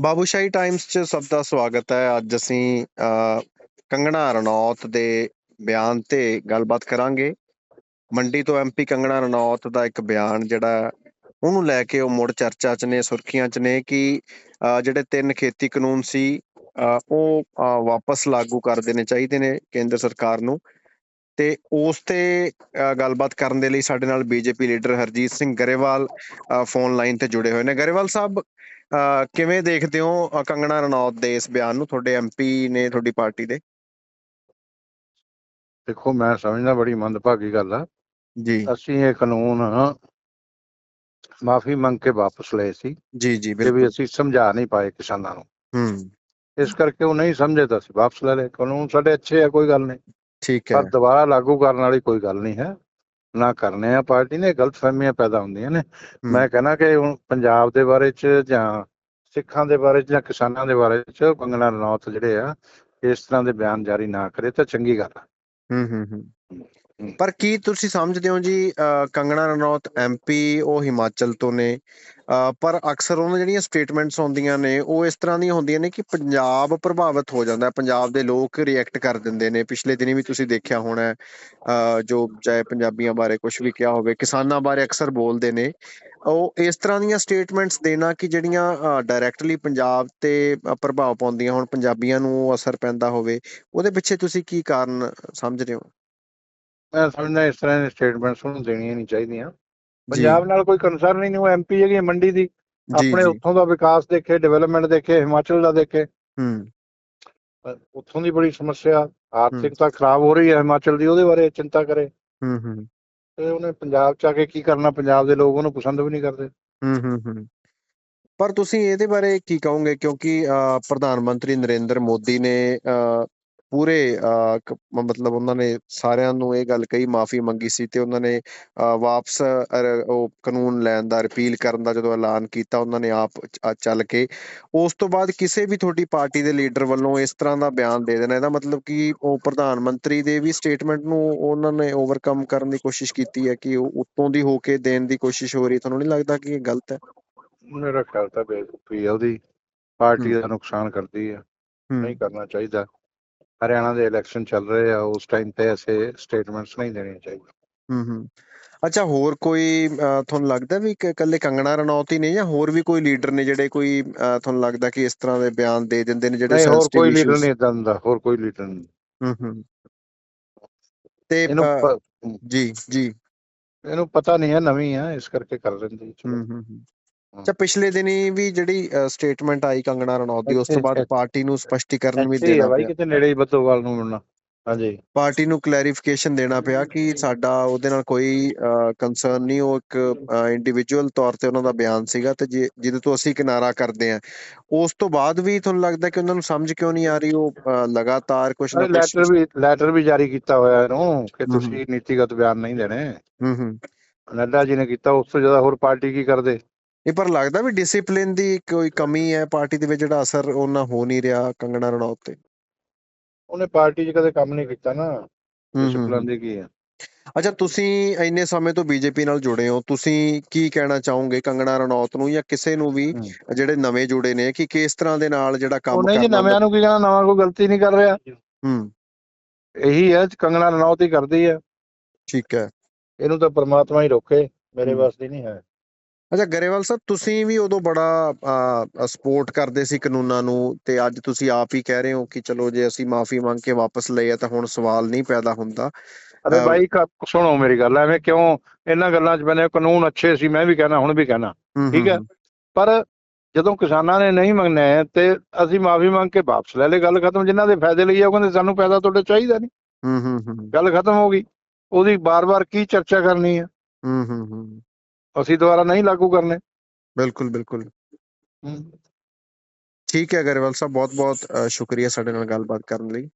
Babushahi Times 'ਚ ਸਭ ਦਾ ਸਵਾਗਤ ਹੈ। ਅੱਜ ਅਸੀਂ ਅ, ਕੰਗਣਾ ਰਣੌਤ ਦੇ ਬਿਆਨ ਤੇ ਗੱਲਬਾਤ ਕਰਾਂਗੇ। ਮੰਡੀ ਤੋਂ ਐਮਪੀ ਕੰਗਣਾ ਰਣੌਤ ਦਾ ਇੱਕ ਬਿਆਨ ਜਿਹੜਾ ਉਹਨੂੰ ਲੈ ਕੇ ਉਹ ਮੁੜ ਚਰਚਾ 'ਚ ਨੇ ਸੁਰਖੀਆਂ 'ਚ ਨੇ ਕਿ ਜਿਹੜੇ ਤਿੰਨ ਖੇਤੀ ਕਾਨੂੰਨ ਸੀ ਉਹ ਵਾਪਸ ਲਾਗੂ ਕਰ ਦੇਣੇ ਚਾਹੀਦੇ ਨੇ ਕੇਂਦਰ ਸਰਕਾਰ ਨੂੰ। ਤੇ ਉਸ ਤੇ ਗੱਲਬਾਤ ਕਰਨ ਦੇ ਲਈ ਸਾਡੇ ਨਾਲ BJP leader Harjit Singh Grewal phone line ਤੇ ਜੁੜੇ ਹੋਏ ਨੇ। ਗਰੇਵਾਲ ਸਾਹਿਬ ਕਿਵੇਂ ਦੇਖਦੇ ਹੋ ਕੰਗਣਾ ਰਣੌਤ ਦੇ ਇਸ ਬਿਆਨ ਨੂੰ? ਤੁਹਾਡੇ ਐਮਪੀ ਨੇ ਤੁਹਾਡੀ ਪਾਰਟੀ ਦੇ? ਦੇਖੋ ਮੈਂ ਸਮਝਦਾ ਬੜੀ ਮੰਦਭਾਗੀ ਗੱਲ ਆ। ਜੀ। ਅਸੀਂ ਇਹ ਕਾਨੂੰਨ ਮਾਫੀ ਮੰਗ ਕੇ ਵਾਪਸ ਲਏ ਸੀ ਜੀ ਜੀ ਕਿ ਵੀ ਬਿਲਕੁਲ। ਅਸੀਂ ਸਮਝਾ ਨਹੀਂ ਪਾਏ ਕਿਸਾਨਾਂ ਨੂੰ। ਹੂੰ। ਇਸ ਕਰਕੇ ਉਹ ਨਹੀਂ ਸਮਝੇ ਤਾਂ ਅਸੀਂ ਵਾਪਸ ਲੈ ਲਏ। ਕਾਨੂੰਨ ਸਾਡੇ ਅੱਛੇ ਆ ਕੋਈ ਗੱਲ ਨਹੀਂ। ਠੀਕ ਹੈ। ਪਰ ਦੁਬਾਰਾ ਲਾਗੂ ਕਰਨ ਵਾਲੀ ਕੋਈ ਗੱਲ ਨਹੀਂ ਹੈ। ਨਾ ਕਰਨੇ ਆ ਪਾਰਟੀ ਨੇ ਗਲਤਫਹਿਮੀਆਂ ਪੈਦਾ ਹੁੰਦੀਆਂ ਨੇ। ਮੈਂ ਕਹਿੰਦਾ ਕਿ ਹੁਣ ਪੰਜਾਬ ਦੇ ਬਾਰੇ ਚ ਜਾਂ ਸਿੱਖਾਂ ਦੇ ਬਾਰੇ ਚ ਜਾਂ ਕਿਸਾਨਾਂ ਦੇ ਬਾਰੇ ਚ ਕੰਗਣਾ ਰਣੌਤ ਜਿਹੜੇ ਆ ਇਸ ਤਰ੍ਹਾਂ ਦੇ ਬਿਆਨ ਜਾਰੀ ਨਾ ਕਰੇ ਤਾਂ ਚੰਗੀ ਗੱਲ ਆ। ਹੂੰ ਹੂੰ ਹੂੰ। ਪਰ ਕੀ ਤੁਸੀਂ ਸਮਝਦੇ ਹੋ ਜੀ ਕੰਗਣਾ ਰਣੌਤ ਐਮਪੀ ਉਹ ਹਿਮਾਚਲ ਤੋਂ ਨੇ? ਪਰ ਅਕਸਰ ਉਹਨਾਂ ਜਿਹੜੀਆਂ ਸਟੇਟਮੈਂਟਸ ਆਉਂਦੀਆਂ ਨੇ, ਉਹ ਇਸ ਤਰ੍ਹਾਂ ਦੀਆਂ ਹੁੰਦੀਆਂ ਨੇ ਕਿ ਪੰਜਾਬ ਪ੍ਰਭਾਵਿਤ ਹੋ ਜਾਂਦਾ ਪੰਜਾਬ ਦੇ ਲੋਕ ਰਿਐਕਟ ਕਰ ਦਿੰਦੇ ਨੇ। ਪਿਛਲੇ ਦਿਨੀ ਵੀ ਤੁਸੀਂ ਦੇਖਿਆ ਹੋਣਾ ਜੋ ਚਾਹੇ ਪੰਜਾਬੀਆਂ ਬਾਰੇ ਕੁਝ ਵੀ ਕਿਹਾ ਹੋਵੇ, ਕਿਸਾਨਾਂ ਬਾਰੇ ਅਕਸਰ ਬੋਲਦੇ ਨੇ। ਉਹ ਇਸ ਤਰ੍ਹਾਂ ਦੀਆਂ ਸਟੇਟਮੈਂਟਸ ਦੇਣਾ ਕਿ ਜਿਹੜੀਆਂ ਡਾਇਰੈਕਟਲੀ ਪੰਜਾਬ ਤੇ ਪ੍ਰਭਾਵ ਪਾਉਂਦੀਆਂ ਹੁਣ, ਪੰਜਾਬੀਆਂ ਨੂੰ ਅਸਰ ਪੈਂਦਾ ਹੋਵੇ, ਉਹਦੇ ਪਿੱਛੇ ਤੁਸੀਂ ਕੀ ਕਾਰਨ ਸਮਝ ਰਹੇ ਹੋ? ਮੈਂ ਸਮਝਦਾ ਇਸ ਤਰ੍ਹਾਂ ਦੀ ਸਟੇਟਮੈਂਟਸ ਉਹਨੂੰ ਦੇਣੀਆਂ ਨਹੀਂ ਚਾਹੀਦੀਆਂ। ਪੰਜਾਬ ਨਾਲ ਕੋਈ ਕੰਸਰਨ ਹੀ ਨਹੀਂ ਉਹ ਐਮਪੀ ਹੈਗੀ ਮੰਡੀ ਦੀ ਆਪਣੇ ਉੱਥੋਂ ਦਾ ਵਿਕਾਸ ਦੇਖੇ ਡਿਵੈਲਪਮੈਂਟ ਦੇਖੇ ਹਿਮਾਚਲ ਦਾ ਦੇਖੇ। ਹੂੰ। ਉੱਥੋਂ ਦੀ ਬੜੀ ਸਮੱਸਿਆ ਆਰਥਿਕਤਾ ਖਰਾਬ ਹੋ ਰਹੀ ਹੈ ਹਿਮਾਚਲ ਦੀ ਉਹਦੇ ਬਾਰੇ ਚਿੰਤਾ ਕਰੇ। ਹੂੰ ਹੂੰ। ਤੇ ਉਹਨੇ ਪੰਜਾਬ ਚ ਆ ਕੇ ਕੀ ਕਰਨਾ ਪੰਜਾਬ ਦੇ ਲੋਕ ਉਹਨੂੰ ਪਸੰਦ ਵੀ ਨਹੀਂ ਕਰਦੇ। ਹੂੰ ਹੂੰ ਹੂੰ। ਪਰ ਤੁਸੀਂ ਇਹਦੇ ਬਾਰੇ ਕੀ ਕਹੋਗੇ? ਕਿਉਂਕਿ ਪ੍ਰਧਾਨ ਮੰਤਰੀ ਨਰਿੰਦਰ ਮੋਦੀ ਨੇ ਪੂਰੇ ਮਤਲਬ ਉਹਨਾਂ ਨੇ ਸਾਰਿਆਂ ਨੂੰ ਇਹ ਗੱਲ ਕਹੀ ਮਾਫੀ ਮੰਗੀ ਸੀ ਤੇ ਉਹਨਾਂ ਨੇ ਵਾਪਸ ਉਹ ਕਾਨੂੰਨ ਲੈਣ ਦਾ ਰਿਪੀਲ ਕਰਨ ਦਾ ਜਦੋਂ ਐਲਾਨ ਕੀਤਾ ਉਹਨਾਂ ਨੇ ਆਪ ਚੱਲ ਕੇ। ਉਸ ਤੋਂ ਬਾਅਦ ਕਿਸੇ ਵੀ ਤੁਹਾਡੀ ਪਾਰਟੀ ਦੇ ਲੀਡਰ ਵੱਲੋਂ ਇਸ ਤਰ੍ਹਾਂ ਦਾ ਬਿਆਨ ਦੇ ਦੇਣਾ ਇਹਦਾ ਮਤਲਬ ਕਿ ਉਹ ਪ੍ਰਧਾਨ ਮੰਤਰੀ ਦੇ ਵੀ ਸਟੇਟਮੈਂਟ ਨੂੰ ਉਹਨਾਂ ਨੇ ਓਵਰਕਮ ਕਰਨ ਦੀ ਕੋਸ਼ਿਸ਼ ਕੀਤੀ ਹੈ ਕਿ ਉਹ ਉੱਤੋਂ ਦੀ ਹੋ ਕੇ ਦੇਣ ਦੀ ਕੋਸ਼ਿਸ਼ ਹੋ ਰਹੀ ਤੁਹਾਨੂੰ ਨਹੀਂ ਲੱਗਦਾ ਕਿ ਇਹ ਗਲਤ ਹੈ? ਮੇਰਾ ਖਿਆਲ ਤਾਂ ਬੇਵਕੂਫੀ ਹੈ ਉਹਦੀ ਪਾਰਟੀ ਦਾ ਨੁਕਸਾਨ ਕਰਦੀ ਹੂੰ। ਨਹੀਂ ਕਰਨਾ ਚਾਹੀਦਾ। ਹਰਿਆਣਾ ਦੇ ਇਲੈਕਸ਼ਨ ਚੱਲ ਰਹੇ ਆ ਉਸ ਟਾਈਮ ਤੇ ਐਸੇ ਸਟੇਟਮੈਂਟਸ ਨਹੀਂ ਦੇਣੀਆਂ ਚਾਹੀਦੀਆਂ। ਹੂੰ ਹੂੰ। ਅੱਛਾ ਹੋਰ ਕੋਈ ਤੁਹਾਨੂੰ ਲੱਗਦਾ ਵੀ ਇਕੱਲੇ ਕੰਗਣਾ ਰਣੌਤ ਹੀ ਨੇ ਜਾਂ ਹੋਰ ਵੀ ਕੋਈ ਲੀਡਰ ਨੇ ਜਿਹੜੇ ਕੋਈ ਤੁਹਾਨੂੰ ਲੱਗਦਾ ਕਿ ਇਸ ਤਰ੍ਹਾਂ ਦੇ ਬਿਆਨ ਦੇ ਦਿੰਦੇ ਨੇ ਜਿਹੜੇ ਹੋਰ ਕੋਈ ਲੀਡਰ ਨਹੀਂ ਇਦਾਂ ਦਾ ਹੋਰ ਕੋਈ ਲੀਡਰ ਨਹੀਂ। ਹੂੰ ਹੂੰ। ਤੇ ਜੀ ਜੀ। ਇਹਨੂੰ ਪਤਾ ਨਹੀਂ ਹੈ ਨਵੀਂ ਹੈ ਇਸ ਕਰਕੇ ਕਰ ਲੈਂਦੀ ਹੂੰ ਹੂੰ। ਅੱਛਾ ਪਿਛਲੇ ਦਿਨੀ ਵੀ ਜਿਹੜੀ ਸਟੇਟਮੈਂਟ ਆਈ ਕੰਗਣਾ ਰਣੌਤ ਦੀ ਉਸ ਤੋਂ ਬਾਅਦ ਪਾਰਟੀ ਨੂੰ ਸਪਸ਼ਟੀਕਰਨ ਵੀ ਦੇਣਾ ਪਿਆ। ਕਿਤੇ ਨੇੜੇ ਹੀ ਬੱਦੋਵਾਲ ਨੂੰ ਮਿਲਣਾ। ਹਾਂਜੀ। ਪਾਰਟੀ ਨੂੰ ਕਲੈਰੀਫਿਕੇਸ਼ਨ ਦੇਣਾ ਪਿਆ ਕਿ ਸਾਡਾ ਉਹਦੇ ਨਾਲ ਕੋਈ ਕੰਸਰਨ ਨਹੀਂ ਉਹ ਇੱਕ ਇੰਡੀਵਿਜੂਅਲ ਤੌਰ ਤੇ ਉਹਨਾਂ ਦਾ ਬਿਆਨ ਸੀਗਾ ਤੇ ਜਿਹਦੇ ਤੋਂ ਅਸੀਂ ਕਿਨਾਰਾ ਕਰਦੇ ਆ ਉਸ ਤੋਂ ਬਾਅਦ ਵੀ ਤੁਹਾਨੂੰ ਲੱਗਦਾ ਕਿ ਉਹਨਾਂ ਨੂੰ ਸਮਝ ਕਿਉਂ ਨਹੀਂ ਆ ਰਹੀ ਉਹ ਲਗਾਤਾਰ ਕੁਝ ਨਾ ਲੈਟਰ ਵੀ ਲੈਟਰ ਵੀ ਜਾਰੀ ਕੀਤਾ ਹੋਇਆ ਇਹਨੂੰ ਕਿ। ਤੁਸੀਂ ਨੀਤੀਗਤ ਬਿਆਨ ਨਹੀਂ ਦੇਣੇ। ਹੂੰ ਹੂੰ। ਨੱਡਾ ਜੀ ਨੇ ਕੀਤਾ ਉਸ ਤੋਂ ਜ਼ਿਆਦਾ ਹੋਰ ਪਾਰਟੀ ਕੀ ਕਰਦੇ? ਇਹ ਪਰ ਲੱਗਦਾ ਵੀ ਡਿਸਪਲਿਨ ਦੀ ਕੋਈ ਕਮੀ ਹੈ? ਪਾਰਟੀ ਦੇ ਵਿੱਚ ਜਿਹੜਾ ਅਸਰ ਉਹਨਾਂ ਹੋ ਨਹੀਂ ਰਿਹਾ ਕੰਗਣਾ ਰਣੌਤ ਤੇ? ਉਹਨੇ ਪਾਰਟੀ 'ਚ ਕਦੇ ਕੰਮ ਨਹੀਂ ਕੀਤਾ ਨਾ। ਡਿਸਪਲਿਨ ਦੀ ਕੀ ਹੈ? ਅੱਛਾ ਤੁਸੀਂ ਇੰਨੇ ਸਮੇਂ ਤੋਂ ਬੀਜੇਪੀ ਨਾਲ ਜੁੜੇ ਹੋ। ਤੁਸੀਂ ਕੀ ਕਹਿਣਾ ਚਾਹੋਗੇ ਕੰਗਣਾ ਰਣੌਤ ਨੂੰ ਜਾਂ ਕਿਸੇ ਨੂੰ ਵੀ। ਜਿਹੜੇ ਨਵੇਂ ਜੁੜੇ ਨੇ? ਕਿ ਕਿਸ ਤਰ੍ਹਾਂ ਦੇ ਨਾਲ ਜਿਹੜਾ ਕੰਮ ਉਹ ਨਹੀਂ ਕਰਨਾ ਨਵਿਆਂ ਨੂੰ ਕੀ ਕਹਿਣਾ? ਨਵਾਂ ਕੋਈ ਗਲਤੀ ਨਹੀਂ ਕਰ ਰਿਹਾ। ਹੂੰ। ਇਹੀ ਹੈ ਕੰਗਣਾ ਰਣੌਤ ਹੀ ਕਰਦੀ ਹੈ। ਠੀਕ ਹੈ। ਇਹਨੂੰ ਤਾਂ ਪ੍ਰਮਾਤਮਾ ਹੀ ਰੋਕੇ। ਮੇਰੇ ਹਮ। ਵੱਸ ਦੀ ਨਹੀਂ ਹੈ। ਅੱਛਾ ਗਰੇਵਾਲ ਸਾਹਿਬ ਤੁਸੀਂ ਵੀ ਉਦੋਂ ਬੜਾ ਸਪੋਰਟ ਕਰਦੇ ਸੀ ਕਾਨੂੰਨਾਂ ਨੂੰ ਤੇ ਅੱਜ ਤੁਸੀਂ ਆਪ ਹੀ ਕਹਿ ਰਹੇ ਹੋ ਕਿ ਚਲੋ ਜੇ ਅਸੀਂ ਮਾਫੀ ਮੰਗ ਕੇ ਵਾਪਸ ਲਏ ਆ ਤਾਂ ਹੁਣ ਸਵਾਲ ਨਹੀਂ ਪੈਦਾ ਹੁੰਦਾ। ਅਰੇ ਬਾਈ ਸੁਣੋ ਮੇਰੀ ਗੱਲ ਐਵੇਂ ਕਿਉਂ ਇਹਨਾਂ ਗੱਲਾਂ 'ਚ ਬਨੇ ਕਾਨੂੰਨ ਅੱਛੇ ਸੀ ਮੈਂ ਵੀ ਕਹਿਣਾ ਹੁਣ ਵੀ ਕਹਿਣਾ। ਠੀਕ ਹੈ? ਪਰ ਜਦੋਂ ਕਿਸਾਨਾਂ ਨੇ ਨਹੀਂ ਮੰਗਣੇ ਤੇ ਅਸੀਂ ਮਾਫੀ ਮੰਗ ਕੇ ਵਾਪਸ ਲੈ ਲਏ ਗੱਲ ਖਤਮ ਜਿਨ੍ਹਾਂ ਦੇ ਫਾਇਦੇ ਲਈ ਆ ਉਹ ਕਹਿੰਦੇ ਸਾਨੂੰ ਫਾਇਦਾ ਤੁਹਾਡੇ ਚਾਹੀਦਾ ਨਹੀਂ। ਹੂੰ ਹੂੰ ਹੂੰ। ਗੱਲ ਖਤਮ ਹੋ ਗਈ। ਉਹਦੀ ਬਾਰ-ਬਾਰ ਕੀ ਚਰਚਾ ਕਰਨੀ ਹੂੰ ਹੂੰ ਹੂੰ। ਅਸੀਂ ਦੁਬਾਰਾ ਨਹੀਂ ਲਾਗੂ ਕਰਨੇ। ਬਿਲਕੁਲ ਬਿਲਕੁਲ। ਠੀਕ ਹੈ ਗਰੇਵਾਲ ਸਾਹਿਬ ਬਹੁਤ ਬਹੁਤ ਸ਼ੁਕਰੀਆ ਸਾਡੇ ਨਾਲ ਗੱਲਬਾਤ ਕਰਨ ਲਈ।